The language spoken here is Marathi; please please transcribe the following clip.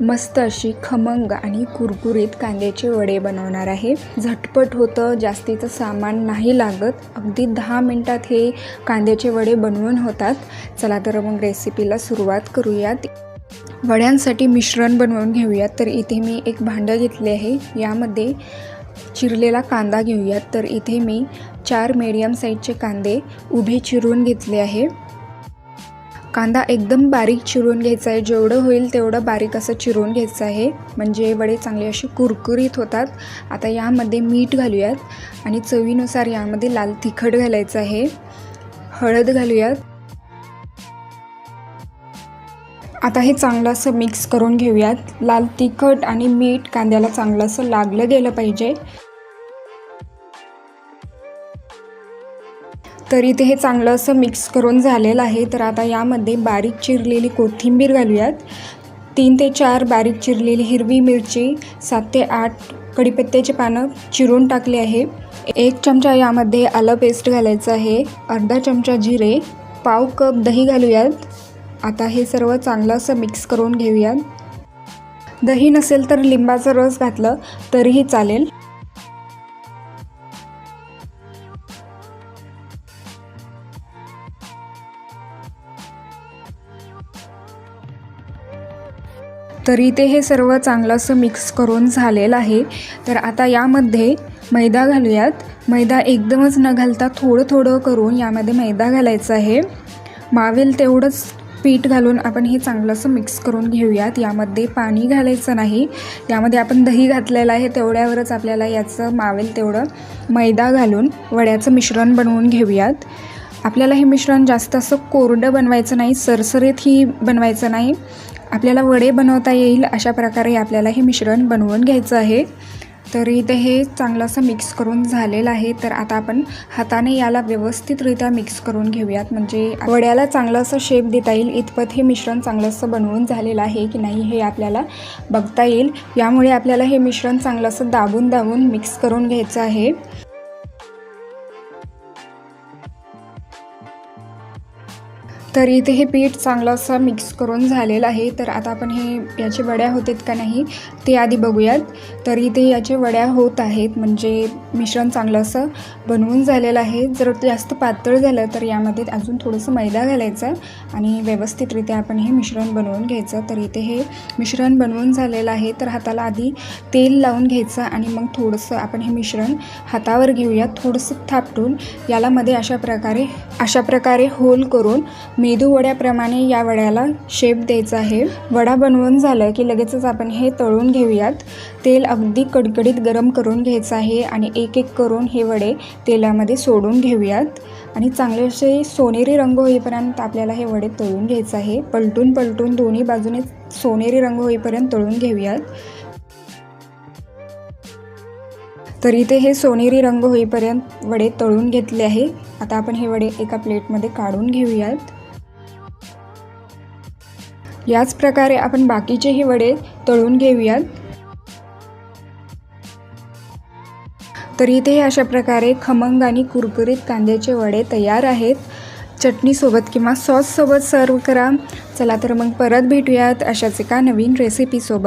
मस्त अशी खमंग आणि कुरकुरीत कांद्याचे वडे बनवणार आहे. झटपट होतं जास्तीचं सामान नाही लागत. अगदी दहा मिनटात हे कांद्याचे वडे बनवून होतात. चला तर मग रेसिपीला सुरुवात करूयात. वड्यांसाठी मिश्रण बनवून घेऊयात. तर इथे मी एक भांडं घेतले आहे. यामध्ये चिरलेला कांदा घेऊयात. तर इथे मी चार मीडियम साईजचे कांदे उभे चिरून घेतले आहे. कांदा एकदम बारीक चिरून घ्यायचा आहे. जेवढं होईल तेवढं बारीक असं चिरून घ्यायचं आहे. म्हणजे वडे चांगले असे कुरकुरीत होतात. आता यामध्ये मीठ घालूयात आणि चवीनुसार यामध्ये लाल तिखट घालायचं आहे. हळद घालूयात. आता हे चांगलं असं मिक्स करून घेऊयात. लाल तिखट आणि मीठ कांद्याला चांगलं असं लागलं गेलं पाहिजे. तर इथे हे चांगलं असं मिक्स करून झालेलं आहे. तर आता यामध्ये बारीक चिरलेली कोथिंबीर घालूयात. तीन ते चार बारीक चिरलेली हिरवी मिरची सात ते आठ कढीपत्त्याची पानं चिरून टाकले आहे. एक चमचा यामध्ये आलं पेस्ट घालायचं आहे. अर्धा चमचा जिरे पाव कप दही घालूयात. आता हे सर्व चांगलं असं मिक्स करून घेऊयात. दही नसेल तर लिंबाचा रस घातलं तरीही चालेल. तर इथे हे सर्व चांगलं असं मिक्स करून झालेलं आहे. तर आता यामध्ये मैदा घालूयात. मैदा एकदमच न घालता थोडं थोडं करून यामध्ये मैदा घालायचा आहे. मावेल तेवढंच पीठ घालून आपण हे चांगलं असं मिक्स करून घेऊयात. यामध्ये पाणी घालायचं नाही. यामध्ये आपण दही घातलेलं आहे तेवढ्यावरच आपल्याला याचं मावेल तेवढं मैदा घालून वड्याचं मिश्रण बनवून घेऊयात. आपल्याला हे मिश्रण जास्त असं कोरडं बनवायचं नाही सरसरीत ही बनवायचं नाही. आपल्याला वडे बनवता येईल अशा प्रकारे आपल्याला हे मिश्रण बनवून घ्यायचं आहे. तर इथे हे चांगलं असं मिक्स करून झालेलं आहे. तर आता आपण हाताने याला व्यवस्थितरित्या मिक्स करून घेऊयात. म्हणजे वड्याला चांगलं असं शेप देता येईल. इतपत हे मिश्रण चांगलं असं बनवून झालेलं आहे की नाही हे आपल्याला बघता येईल. यामुळे आपल्याला हे मिश्रण चांगलं असं दाबून दाबून मिक्स करून घ्यायचं आहे. तर इथे हे पीठ चांगलं असं मिक्स करून झालेलं आहे. तर आता आपण हे याचे वड्या होतात का नाही ते आधी बघूयात. तर इथे याचे वड्या होत आहेत म्हणजे मिश्रण चांगलं असं बनवून झालेलं आहे. जर जास्त पातळ झालं तर यामध्ये अजून थोडंसं मैदा घालायचं आणि व्यवस्थितरित्या आपण हे मिश्रण बनवून घ्यायचं. तर इथे हे मिश्रण बनवून झालेलं आहे. तर हाताला आधी तेल लावून घ्यायचं आणि मग थोडंसं आपण हे मिश्रण हातावर घेऊयात थोडंसं थापटून याला मध्ये अशा प्रकारे अशा प्रकारे होल करून मेदू वड्याप्रमाणे या वड्याला शेप द्यायचा आहे. वडा बनवून झालं की लगेचच आपण हे तळून घेऊयात. तेल अगदी कडकडीत गरम करून घ्यायचं आहे आणि एक एक करून हे वडे तेलामध्ये सोडून घेऊयात. आणि चांगले असे सोनेरी रंग होईपर्यंत आपल्याला हे वडे तळून घ्यायचं आहे. पलटून पलटून दोन्ही बाजूने सोनेरी रंग होईपर्यंत तळून घेऊयात. तर इथे हे सोनेरी रंग होईपर्यंत वडे तळून घेतले आहे. आता आपण हे वडे एका प्लेटमध्ये काढून घेऊयात. याच प्रकारे आपण बाकीचेही वडे तळून घेऊयात. तर इथे अशा प्रकारे खमंग आणि कुरकुरीत कांद्याचे वडे तयार आहेत. चटणीसोबत किंवा सॉससोबत सर्व करा. चला तर मग परत भेटूयात अशाच एका नवीन रेसिपीसोबत